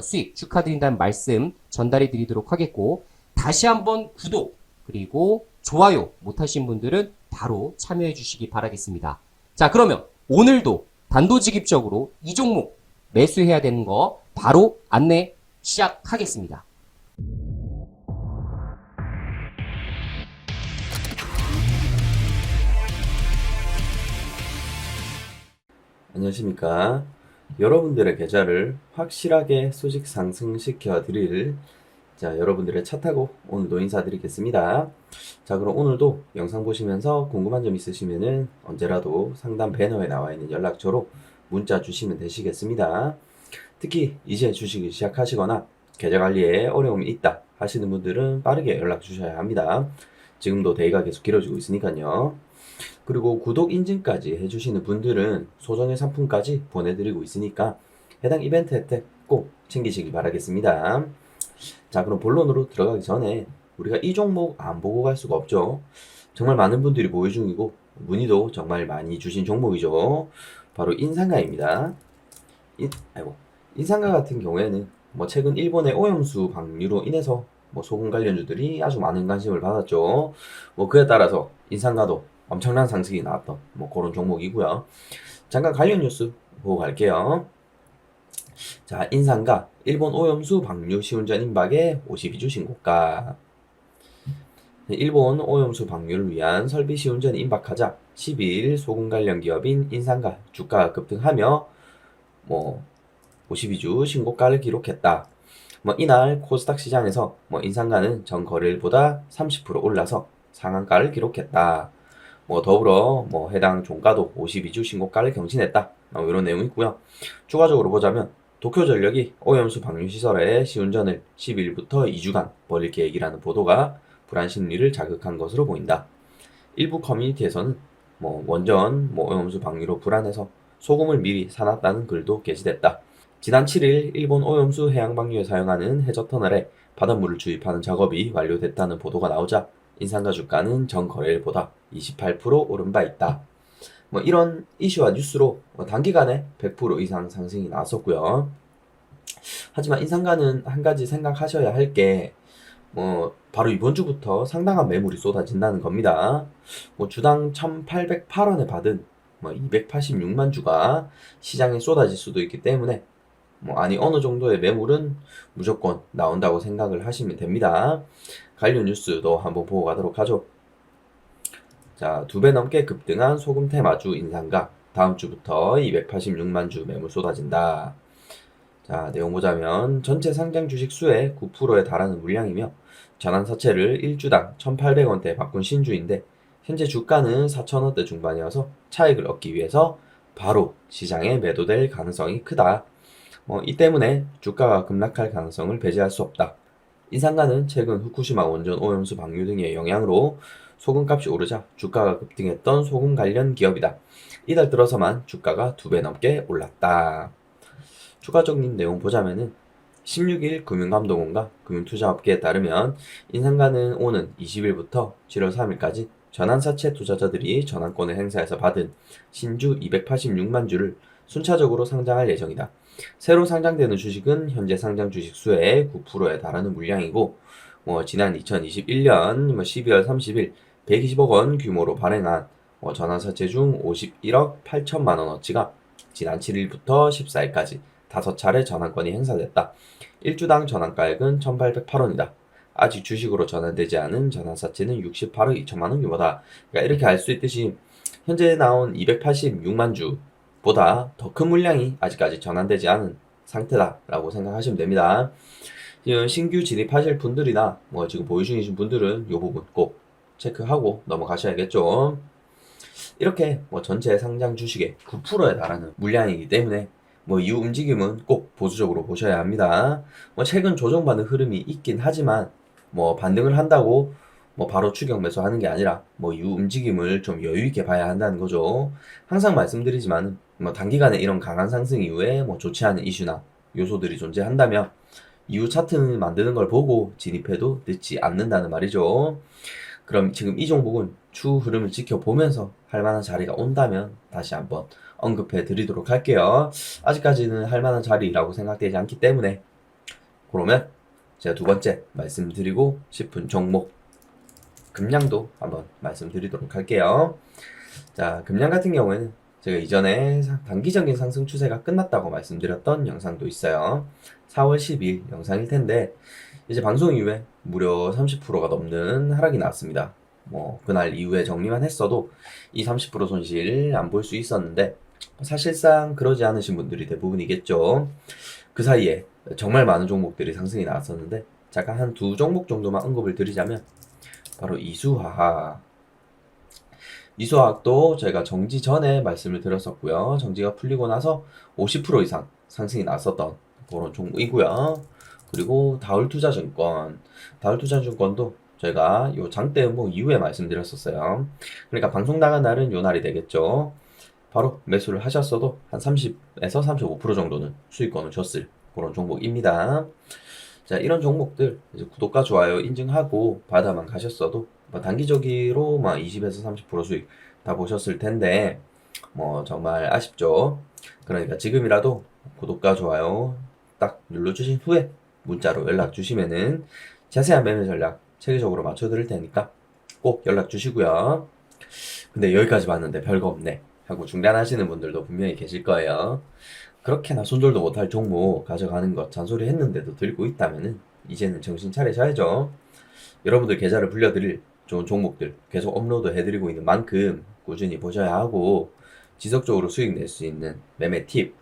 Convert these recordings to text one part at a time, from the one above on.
수익 축하드린다는 말씀 전달해 드리도록 하겠고 다시 한번 구독 그리고 좋아요 못하신 분들은 바로 참여해 주시기 바라겠습니다. 자 그러면 오늘도 단도직입적으로 이 종목 매수해야 되는 거 바로 안내 시작하겠습니다. 안녕하십니까. 여러분들의 계좌를 확실하게 수직 상승시켜 드릴 자, 여러분들의 차 타고 오늘도 인사드리겠습니다. 자, 그럼 오늘도 영상 보시면서 궁금한 점 있으시면은 언제라도 상담 배너에 나와 있는 연락처로 문자 주시면 되시겠습니다. 특히 이제 주식을 시작하시거나 계좌 관리에 어려움이 있다 하시는 분들은 빠르게 연락 주셔야 합니다. 지금도 데이가 계속 길어지고 있으니까요. 그리고 구독 인증까지 해주시는 분들은 소정의 상품까지 보내드리고 있으니까 해당 이벤트 혜택 꼭 챙기시기 바라겠습니다. 자, 그럼 본론으로 들어가기 전에 우리가 이 종목 안 보고 갈 수가 없죠. 정말 많은 분들이 보유 중이고 문의도 정말 많이 주신 종목이죠. 바로 인상가입니다. 인, 아이고, 인상가 같은 경우에는 뭐 최근 일본의 오염수 방류로 인해서 뭐 소금 관련주들이 아주 많은 관심을 받았죠. 뭐 그에 따라서 인상가도 엄청난 상승이 나왔던 뭐 그런 종목이고요. 잠깐 관련 뉴스 보고 갈게요. 자, 인상가 일본 오염수 방류 시운전 임박에 52주 신고가. 일본 오염수 방류를 위한 설비 시운전이 임박하자 12일 소금 관련 기업인 인상가 주가가 급등하며 뭐 52주 신고가를 기록했다. 뭐 이날 코스닥 시장에서 뭐 인상가는 전 거래일보다 30% 올라서 상한가를 기록했다. 뭐 더불어 뭐 해당 종가도 52주 신고가를 경신했다. 뭐 이런 내용이 있고요. 추가적으로 보자면 도쿄전력이 오염수 방류 시설의 시운전을 10일부터 2주간 벌일 계획이라는 보도가 불안 심리를 자극한 것으로 보인다. 일부 커뮤니티에서는 뭐 원전 뭐 오염수 방류로 불안해서 소금을 미리 사놨다는 글도 게시됐다. 지난 7일 일본 오염수 해양 방류에 사용하는 해저 터널에 바닷물을 주입하는 작업이 완료됐다는 보도가 나오자 인상가 주가는 전 거래일보다 28% 오른 바 있다. 뭐 이런 이슈와 뉴스로 뭐 단기간에 100% 이상 상승이 나왔었고요. 하지만 인상가는 한 가지 생각하셔야 할 게 뭐 바로 이번 주부터 상당한 매물이 쏟아진다는 겁니다. 뭐 주당 1,808원에 받은 뭐 286만 주가 시장에 쏟아질 수도 있기 때문에 뭐 아니 어느 정도의 매물은 무조건 나온다고 생각을 하시면 됩니다. 관련 뉴스도 한번 보고 가도록 하죠. 자, 두 배 넘게 급등한 소금 테마주 인상가 다음 주부터 286만 주 매물 쏟아진다. 자, 내용 보자면 전체 상장 주식 수의 9%에 달하는 물량이며 전환 사채를 1주당 1,800원대에 바꾼 신주인데 현재 주가는 4,000원대 중반이어서 차익을 얻기 위해서 바로 시장에 매도될 가능성이 크다. 뭐, 이 때문에 주가가 급락할 가능성을 배제할 수 없다. 인상가는 최근 후쿠시마 원전 오염수 방류 등의 영향으로 소금값이 오르자 주가가 급등했던 소금 관련 기업이다. 이달 들어서만 주가가 두 배 넘게 올랐다. 추가적인 내용 보자면은 16일 금융감독원과 금융투자업계에 따르면 인상가는 오는 20일부터 7월 3일까지 전환사채 투자자들이 전환권을 행사해서 받은 신주 286만 주를 순차적으로 상장할 예정이다. 새로 상장되는 주식은 현재 상장 주식 수의 9%에 달하는 물량이고, 뭐 지난 2021년 뭐 12월 30일 120억 원 규모로 발행한 뭐 전환사채 중 51억 8천만 원어치가 지난 7일부터 14일까지 5차례 전환권이 행사됐다. 1주당 전환가액은 1,808원이다. 아직 주식으로 전환되지 않은 전환사채는 68억 2천만 원 규모다. 그러니까 이렇게 알 수 있듯이 현재 나온 286만 주 보다 더 큰 물량이 아직까지 전환되지 않은 상태다라고 생각하시면 됩니다. 지금 신규 진입하실 분들이나 뭐 지금 보유 중이신 분들은 이 부분 꼭 체크하고 넘어가셔야겠죠. 이렇게 뭐 전체 상장 주식의 9%에 달하는 물량이기 때문에 뭐 이후 움직임은 꼭 보수적으로 보셔야 합니다. 뭐 최근 조정받는 흐름이 있긴 하지만 뭐 반등을 한다고 뭐 바로 추격 매수하는 게 아니라 뭐 이후 움직임을 좀 여유 있게 봐야 한다는 거죠. 항상 말씀드리지만 뭐 단기간에 이런 강한 상승 이후에 뭐 좋지 않은 이슈나 요소들이 존재한다면 이후 차트를 만드는 걸 보고 진입해도 늦지 않는다는 말이죠. 그럼 지금 이 종목은 추후 흐름을 지켜보면서 할 만한 자리가 온다면 다시 한번 언급해 드리도록 할게요. 아직까지는 할 만한 자리라고 생각되지 않기 때문에 그러면 제가 두 번째 말씀드리고 싶은 종목 금량도 한번 말씀드리도록 할게요. 자, 금량 같은 경우에는 제가 이전에 사- 단기적인 상승 추세가 끝났다고 말씀드렸던 영상도 있어요. 4월 10일 영상일 텐데 이제 방송 이후에 무려 30%가 넘는 하락이 나왔습니다. 뭐 그날 이후에 정리만 했어도 이 30% 손실 안 볼 수 있었는데 사실상 그러지 않으신 분들이 대부분이겠죠. 그 사이에 정말 많은 종목들이 상승이 나왔었는데 잠깐 한 두 종목 정도만 언급을 드리자면 바로 이수화학 이수화학도 저희가 정지 전에 말씀을 드렸었고요. 정지가 풀리고 나서 50% 이상 상승이 났었던 그런 종목이고요. 그리고 다울투자증권, 다울투자증권도 저희가 요 장대 음봉 이후에 말씀드렸었어요. 그러니까 방송 나간 날은 요 날이 되겠죠. 바로 매수를 하셨어도 한 30에서 35% 정도는 수익권을 줬을 그런 종목입니다. 자, 이런 종목들 이제 구독과 좋아요 인증하고 받아만 가셨어도 뭐 단기적으로 막 20에서 30% 수익 다 보셨을 텐데 뭐 정말 아쉽죠. 그러니까 지금이라도 구독과 좋아요 딱 눌러주신 후에 문자로 연락 주시면은 자세한 매매 전략 체계적으로 맞춰 드릴 테니까 꼭 연락 주시고요. 근데 여기까지 봤는데 별거 없네 하고 중단하시는 분들도 분명히 계실 거예요. 그렇게나 손절도 못할 종목 가져가는 것 잔소리 했는데도 들고 있다면은 이제는 정신 차리셔야죠. 여러분들 계좌를 불려드릴 좋은 종목들 계속 업로드 해드리고 있는 만큼 꾸준히 보셔야 하고 지속적으로 수익 낼 수 있는 매매 팁,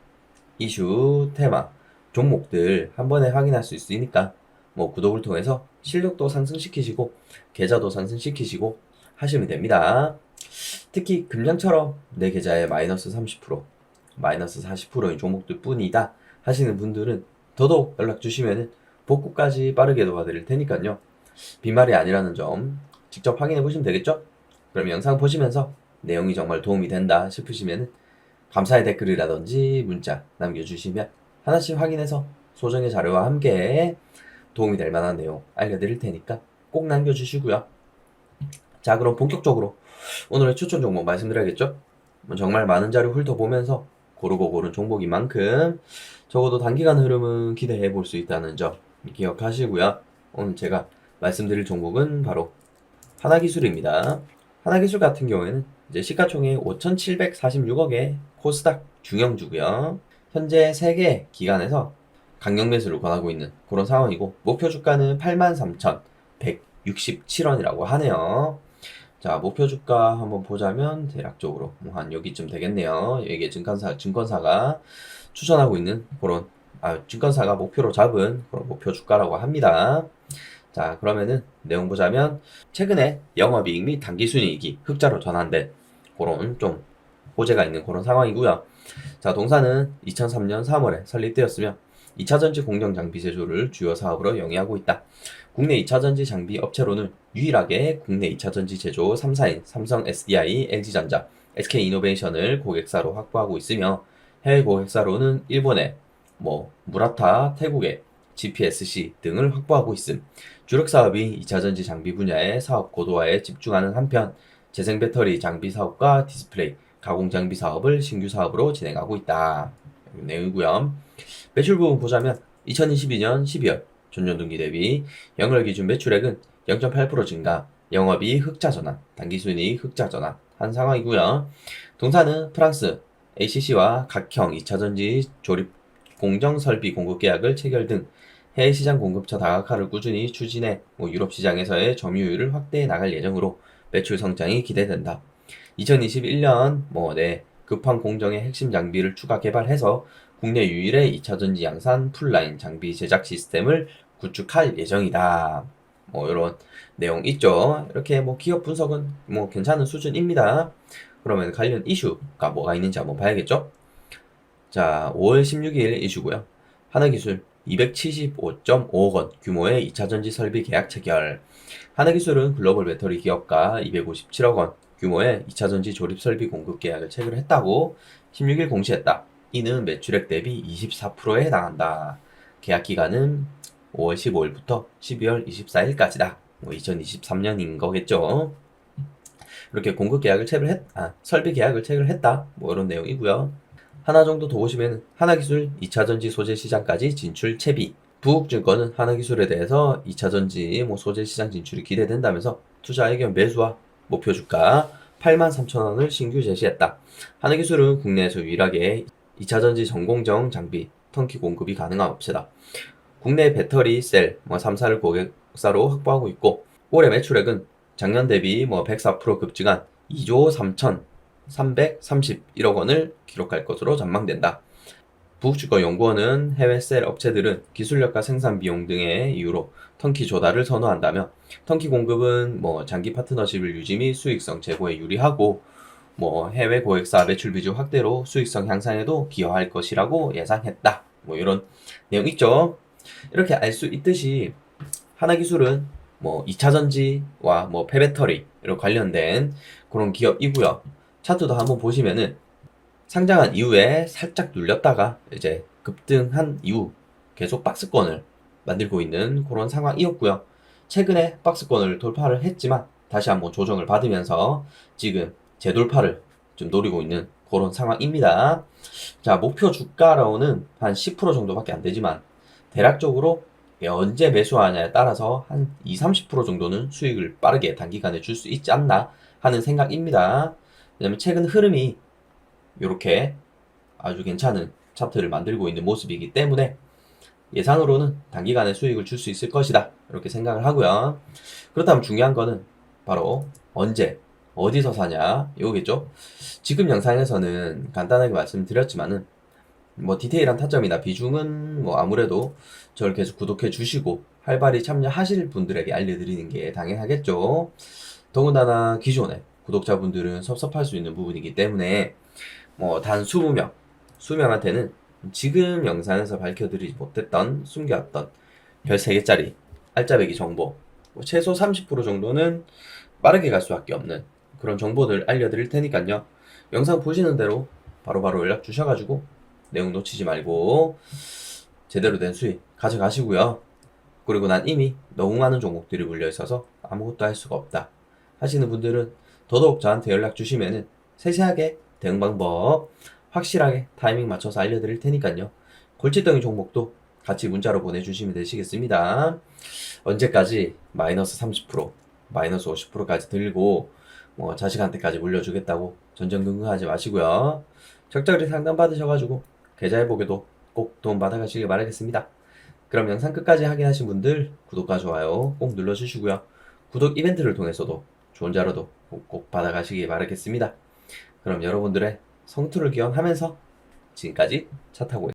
이슈, 테마, 종목들 한 번에 확인할 수 있으니까 뭐 구독을 통해서 실력도 상승시키시고 계좌도 상승시키시고 하시면 됩니다. 특히 금장처럼 내 계좌에 마이너스 30%, 마이너스 40%의 종목들 뿐이다 하시는 분들은 더더욱 연락 주시면은 복구까지 빠르게 도와드릴 테니까요. 빈말이 아니라는 점 직접 확인해 보시면 되겠죠? 그럼 영상 보시면서 내용이 정말 도움이 된다 싶으시면은 감사의 댓글이라든지 문자 남겨주시면 하나씩 확인해서 소정의 자료와 함께 도움이 될 만한 내용 알려드릴 테니까 꼭 남겨주시고요. 자, 그럼 본격적으로 오늘의 추천 종목 말씀드려야겠죠? 뭐 정말 많은 자료 훑어보면서 고르고 고른 종목인 만큼 적어도 단기간 흐름은 기대해 볼 수 있다는 점 기억하시고요. 오늘 제가 말씀드릴 종목은 바로 하나기술입니다. 하나기술 같은 경우에는 이제 시가총액 5,746억의 코스닥 중형주고요. 현재 3개 기관에서 강력 매수를 권하고 있는 그런 상황이고 목표 주가는 83,167원이라고 하네요. 자, 목표 주가 한번 보자면 대략적으로 뭐한 여기쯤 되겠네요. 이게 증권사 증권사가 추천하고 있는 그런 아, 증권사가 목표로 잡은 그런 목표 주가라고 합니다. 자, 그러면은 내용 보자면 최근에 영업이익 및 당기순이익이 흑자로 전환된 그런 좀 호재가 있는 그런 상황이고요. 자, 동사는 2003년 3월에 설립되었으며 2차전지 공정 장비 제조를 주요 사업으로 영위하고 있다. 국내 2차전지 장비 업체로는 유일하게 국내 2차전지 제조 3사인 삼성 SDI, LG전자, SK이노베이션을 고객사로 확보하고 있으며 해외 고객사로는 일본의 뭐 무라타, 태국의 GPSC 등을 확보하고 있음. 주력 사업이 2차전지 장비 분야의 사업 고도화에 집중하는 한편 재생 배터리 장비 사업과 디스플레이, 가공 장비 사업을 신규 사업으로 진행하고 있다. 내용이고요. 매출 부분 보자면 2022년 12월 전년 동기 대비 영월 기준 매출액은 0.8% 증가, 영업이 흑자 전환, 단기순이익 흑자 전환 한 상황이고요. 동사는 프랑스 ACC와 각형 2차전지 조립 공정 설비 공급 계약을 체결 등 해외 시장 공급처 다각화를 꾸준히 추진해 뭐 유럽 시장에서의 점유율을 확대해 나갈 예정으로 매출 성장이 기대된다. 2021년 뭐네 급한 공정의 핵심 장비를 추가 개발해서 국내 유일의 2차전지 양산 풀라인 장비 제작 시스템을 구축할 예정이다. 뭐 이런 내용 있죠. 이렇게 뭐 기업 분석은 뭐 괜찮은 수준입니다. 그러면 관련 이슈가 뭐가 있는지 한번 봐야겠죠? 자, 5월 16일 이슈고요. 하나기술 275.5억 원 규모의 2차전지 설비 계약 체결. 하나기술은 글로벌 배터리 기업과 257억 원 규모의 2차전지 조립 설비 공급 계약을 체결했다고 16일 공시했다. 이는 매출액 대비 24%에 해당한다. 계약 기간은 5월 15일부터 12월 24일까지다. 뭐 2023년인 거겠죠. 이렇게 공급 계약을 체결했, 아, 설비 계약을 체결했다. 뭐 이런 내용이고요. 하나 정도 더 보시면 하나기술 2차전지 소재 시장까지 진출 채비. 부국증권은 하나기술에 대해서 2차전지 뭐 소재 시장 진출이 기대된다면서 투자 의견 매수와 목표 주가 83,000원을 신규 제시했다. 하나기술은 국내에서 유일하게 2차전지 전공정 장비 턴키 공급이 가능한 업체다. 국내 배터리 셀 뭐 3사를 고객사로 확보하고 있고 올해 매출액은 작년 대비 뭐 104% 급증한 2조 3천 331억 원을 기록할 것으로 전망된다. 부국주거 연구원은 해외 셀 업체들은 기술력과 생산 비용 등의 이유로 턴키 조달을 선호한다며 턴키 공급은 뭐 장기 파트너십을 유지 및 수익성 제고에 유리하고 뭐 해외 고객사 매출 비중 확대로 수익성 향상에도 기여할 것이라고 예상했다. 뭐 이런 내용 있죠. 이렇게 알 수 있듯이 하나 기술은 뭐 2차 전지와 뭐 폐배터리로 관련된 그런 기업이고요. 차트도 한번 보시면은 상장한 이후에 살짝 눌렸다가 이제 급등한 이후 계속 박스권을 만들고 있는 그런 상황이었고요. 최근에 박스권을 돌파를 했지만 다시 한번 조정을 받으면서 지금 재돌파를 좀 노리고 있는 그런 상황입니다. 자, 목표 주가로는 한 10% 정도밖에 안 되지만 대략적으로 언제 매수하냐에 따라서 한 2, 30% 정도는 수익을 빠르게 단기간에 줄 수 있지 않나 하는 생각입니다. 왜냐면 최근 흐름이 이렇게 아주 괜찮은 차트를 만들고 있는 모습이기 때문에 예상으로는 단기간에 수익을 줄 수 있을 것이다. 이렇게 생각을 하고요. 그렇다면 중요한 거는 바로 언제, 어디서 사냐, 이거겠죠? 지금 영상에서는 간단하게 말씀드렸지만은 뭐 디테일한 타점이나 비중은 뭐 아무래도 저를 계속 구독해 주시고 활발히 참여하실 분들에게 알려드리는 게 당연하겠죠. 더군다나 기존에 구독자분들은 섭섭할 수 있는 부분이기 때문에 뭐단 20명, 수명한테는 지금 영상에서 밝혀드리지 못했던 숨겨왔던 별 3개짜리 알짜배기 정보 뭐 최소 30% 정도는 빠르게 갈 수밖에 없는 그런 정보들 알려드릴 테니까요. 영상 보시는 대로 바로 바로 연락 주셔가지고 내용 놓치지 말고 제대로 된 수익 가져가시고요. 그리고 난 이미 너무 많은 종목들이 물려 있어서 아무것도 할 수가 없다 하시는 분들은 더더욱 저한테 연락 주시면은 세세하게 대응 방법 확실하게 타이밍 맞춰서 알려드릴 테니까요. 골칫덩이 종목도 같이 문자로 보내주시면 되시겠습니다. 언제까지 마이너스 30%, 마이너스 50%까지 들고 뭐 자식한테까지 물려주겠다고 전전긍긍하지 마시고요. 적절히 상담 받으셔가지고 계좌 회복에도 꼭 도움 받아가시길 바라겠습니다. 그럼 영상 끝까지 확인하신 분들 구독과 좋아요 꼭 눌러주시고요. 구독 이벤트를 통해서도 좋은 자료도 꼭꼭 받아가시길 바라겠습니다. 그럼 여러분들의 성투를 기원하면서 지금까지 차 타고